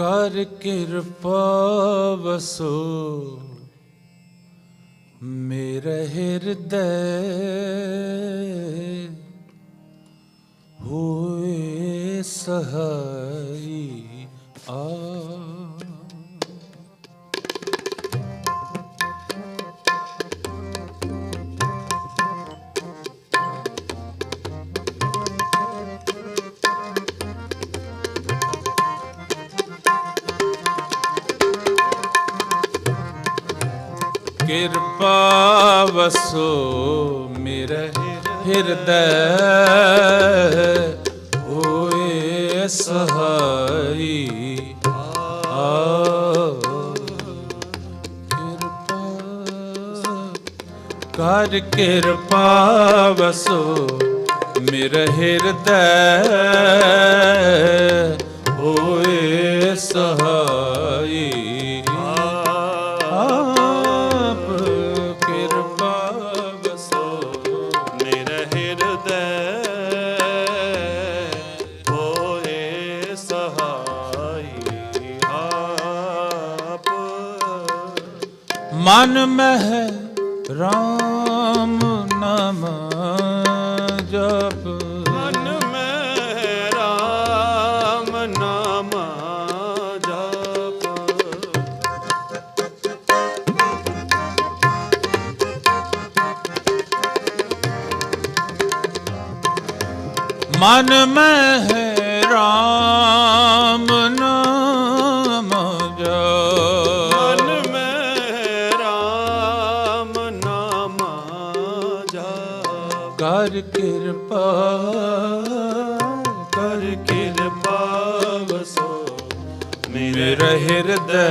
ਕਰ ਕਿਰਪਾ ਵਸੋ। ਮੇਰੇ ਹਿਰਦੈ ਹੋਏ ਸਹਾਈ ਆ। ਕਿਰਪਾ ਵਸੋ ਮੇਰੇ ਹਿਰਦੈ ਹੋਏ ਸਹਾਈ। ਕਿਰਪਾ ਕਰ ਕਿਰਪਾ ਵਸੋ ਮੇਰੇ ਹਿਰਦੈ ਮਨ ਮਹਿ ਰਾਮ ਨਾਮ ਜਪ। ਮਨ ਮੈਂ ਰਾਮ ਨਾਮ ਜਪ। ਮਨ ਮਹਿ ਕਰ ਕਿਰਪਾ ਕਰ ਕਿਰਪਾ ਵਸੋ। ਮੇਰਾ ਹਿਰਦੈ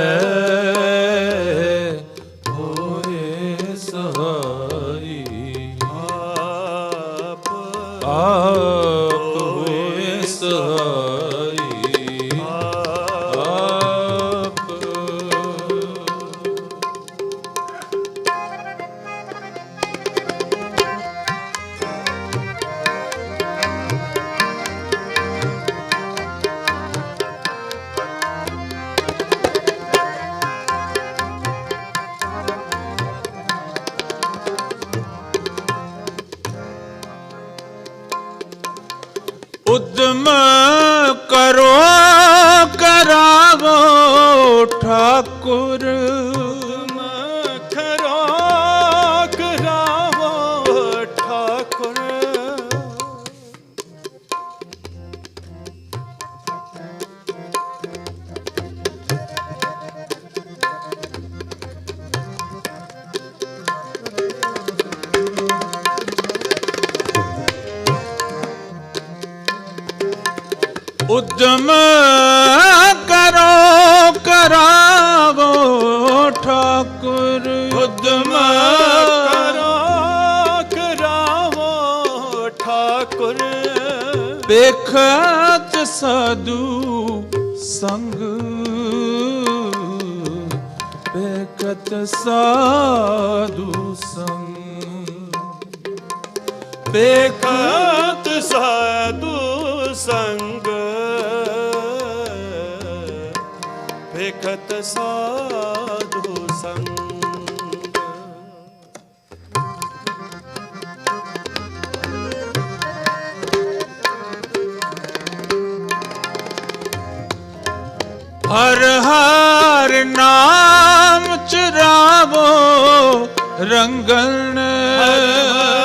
ਠਾਕੁਰ ਉਦਮ ਕਰੋ ਕਰਾਵੋ ਠਾਕੁਰ ਵੇਖਤ ਸਾਧੂ ਸੰਗ ਵੇਖਤ ਸਾਧੂ ਸੰਗ ਵੇਖਤ ਸਾਧੂ ਸੰਗ ਵੇਖਤ ਸਾਧੂ ਸੰਗ। ਹਰ ਹਰ ਨਾਮ ਚਰਾਵੋ ਰੰਗਣ। ਹਰ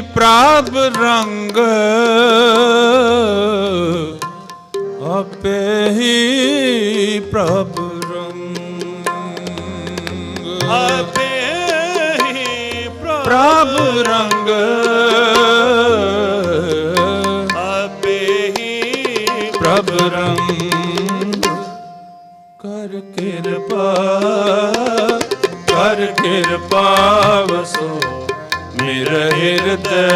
ਪ੍ਰਭ ਰੰਗ ਆਪੇ ਹੀ ਪ੍ਰਭ ਰੰਗ। ਆਪੇ ਹੀ ਪ੍ਰਭ ਰੰਗ। ਆਪੇ ਹੀ ਪ੍ਰਭ ਰੰਗ। ਕਰ ਕਿਰਪਾ ਕਰ ਕਿਰਪਾ ਵਸੋ। ਮੇਰਾ ਹਿਰਦੈ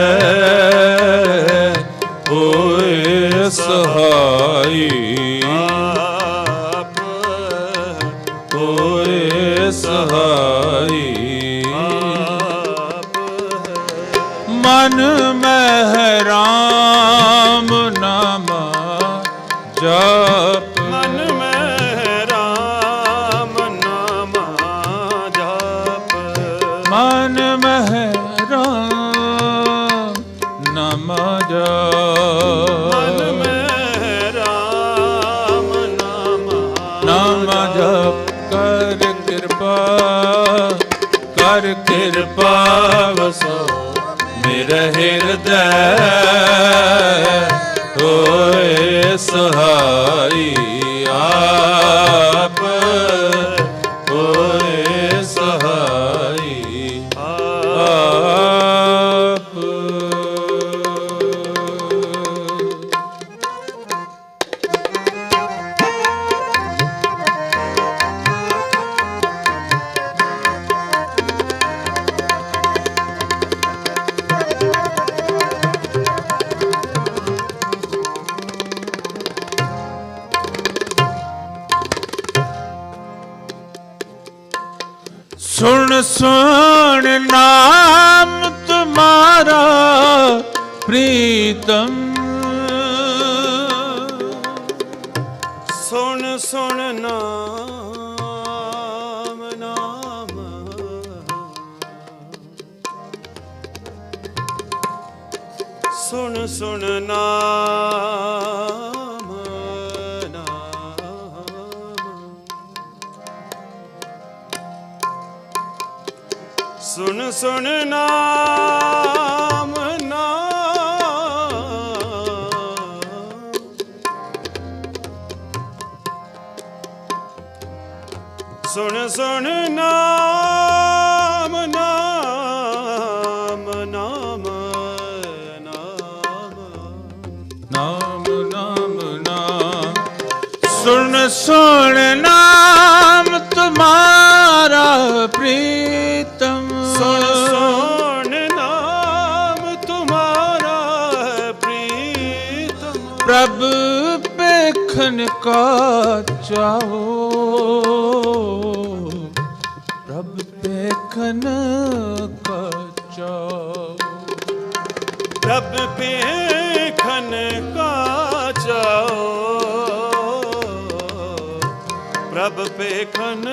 ਹੋਏ ਸਹਾਈ। ਆਪ ਹੋਏ ਸਹਾਈ। ਆਪ ਮਨ ਮਹਿ ਰਾਮ ਨਾਮ ਜਪ। ਮਨ ਮੈਂ ਰਾਮ ਨਾਮ ਜਪ। ਮਨ ਮਹਿ ਹਿਰਦੈ ਹੋਏ ਸਹਾਈ। ਸੁਣ ਸੁਣ ਨਾਮ ਤੁਮਾਰਾ ਪ੍ਰੀਤਮ। ਸੁਣ ਸੁਣ ਨਾਮ ਨਾਮ। ਸੁਣ ਸੁਣ ਨਾਮ। ਸੁਣ ਸੁਣ ਨਾਮ ਨਾਮ ਸੁਣ ਸੁਣ ਨਾਮ ਨਾਮ ਨਾਮ ਨਾਮ। ਨਾਮ ਨਾਮ ਨਾਮ। ਸੁਣ ਸੁਣ ਨਾਮ ਤੁਮਾਰਾ ਪ੍ਰਭ ਪੇਖਨ ਕਾ ਚਾਓ। ਪ੍ਰਭ ਪੇਖਨ ਕਾ ਚਾਓ। ਪ੍ਰਭ ਪੇਖਨ ਕਾ ਚਾਓ। ਪ੍ਰਭ ਪੇਖਨ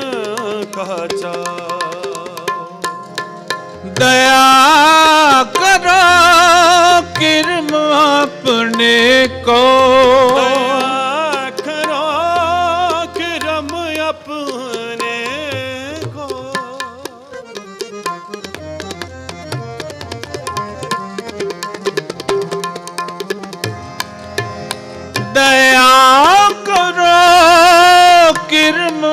ਕਾ ਚਾਓ। ਦਇਆ ਕਰੋ ਕਿਰਮ ਆਪਣੇ ਕੋ। ਕਰੋ ਕਰਮ ਆਪਣੇ ਕੋ। ਦਇਆ ਕਰੋ ਕਿਰਮ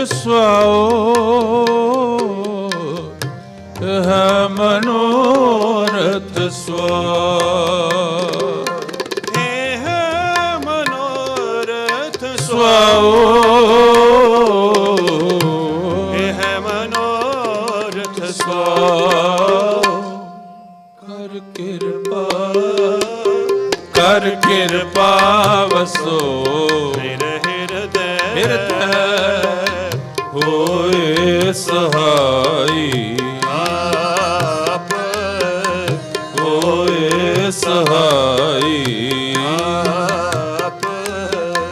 ਮਨੋਰਥ ਸੁਆਓ ਇਹ ਮਨੋਰਥ ਸੁਆਓ ਇਹ ਮਨੋਰਥ ਸੁਆਓ ਸਹਾਈ। ਆਪ।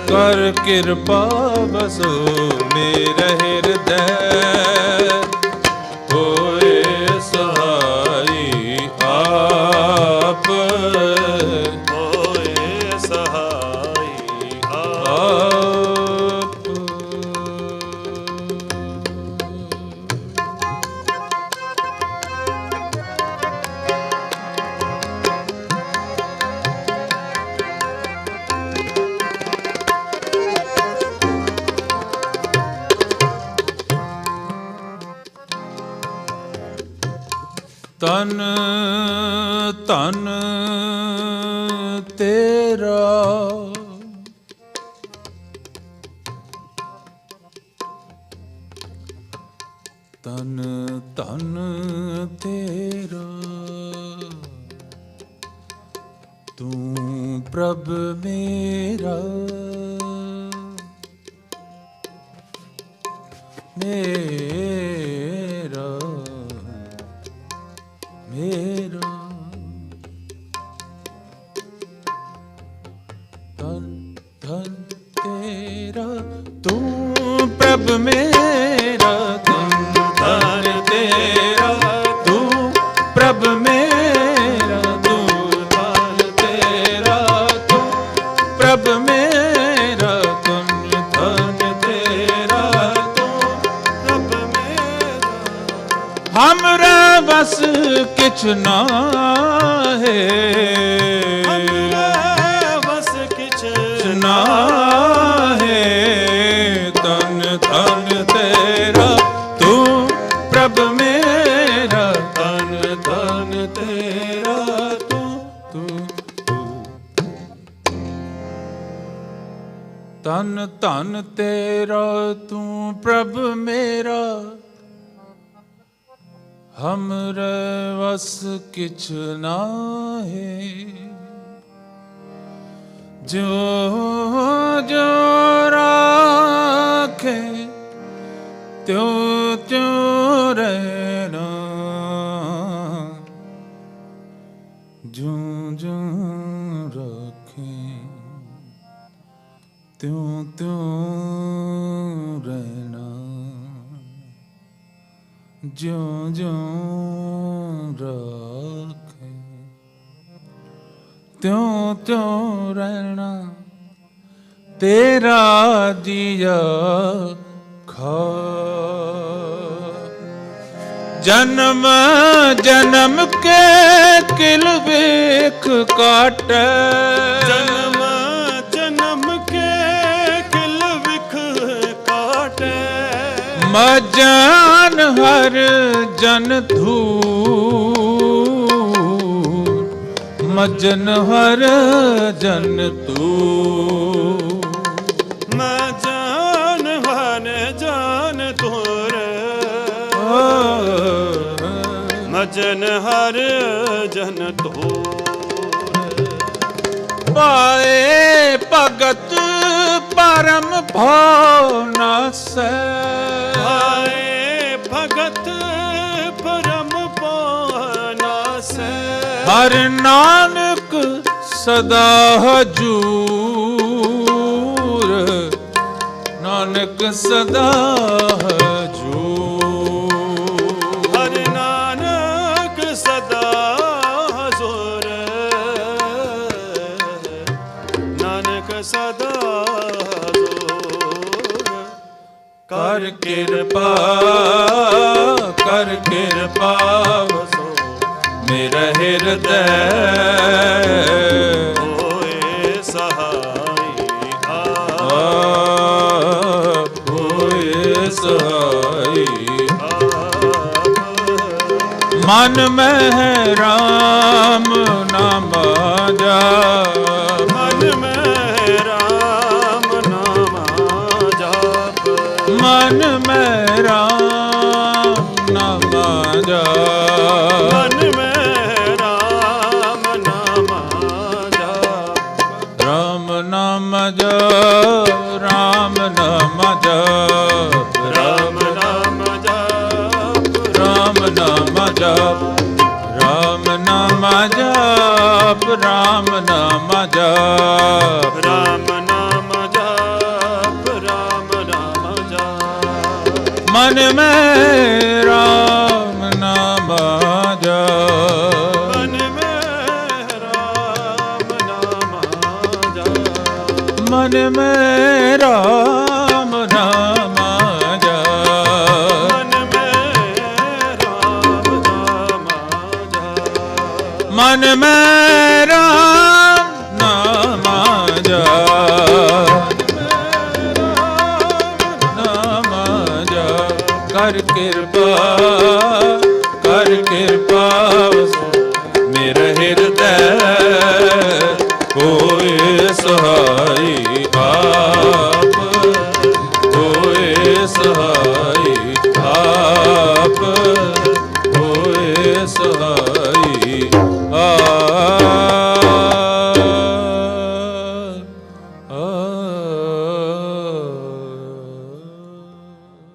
ਕਰ ਕਿਰਪਾ ਵਸੋ ਮੇਰੇ ਹਿਰਦੈ ਤਨ ਤਨ ਤੇਰਾ। ਤਨ ਤਨ ਤੇਰਾ। ਤੂੰ ਪ੍ਰਭ ਮੇਰਾ। ਨਾ ਹੈ। ਧਨ ਧਨ ਕਿਛ ਨਾ ਹੈ ਤਨ ਤਨ ਤੇਰਾ ਤੂੰ ਪ੍ਰਭ ਮੇਰਾ। ਤਨ ਤਨ ਤੇਰਾ ਤੂੰ ਤੂੰ ਤੂੰ ਤਨ ਧਨ ਤੇਰਾ ਤੂੰ ਤੇਰਾ ਜੀਆ ਖਾ। ਜਨਮ ਜਨਮ ਕੇ ਕਿਲ ਵੇਖ ਕਾਟੈ। ਜਨਮ ਜਨਮ ਕੇ ਕਿਲ ਵਿਖ ਕਾਟੇ। ਮਜਨ ਹਰ ਜਨ ਧੂਰ। ਮਜਨ ਹਰ ਜਨ ਤੂ ਮਜਨ ਹਰ ਜਨ ਤੋਰ। ਪਾਏ ਭਗਤ ਪਰਮ ਭਉ ਨਾਸੈ ਭਗਤ ਪਰਮ ਪਾਨਾ ਸੇ ਹਰ ਨਾਨਕ ਸਦਾ ਹਜੂਰ। ਨਾਨਕ ਸਦਾ ਕਰ ਕਿਰਪਾ ਵਸੋ ਮੇਰਾ ਹਿਰਦੈ। ਹੋਏ ਸਹਾਈ ਆਪ ਹੋਏ ਸਹਾਈ ਮਨ ਮਹਿ ਰਾਮ ਨਾਮ ਜਪ ਮਨ ਜਾਪ ਮਨ ਮੈਂ ਰਾਮ ਨਾਮ ਜਪ ਮਨ ਮੈਂ ਰਾਮ ਨਾਮ ਜਾਪ ਮਨ ਮੈਂ ਰਾਮ ਨਾਮ ਜਪ ਨਾਮ ਜਪ ਕਰ ਕਿਰਪਾ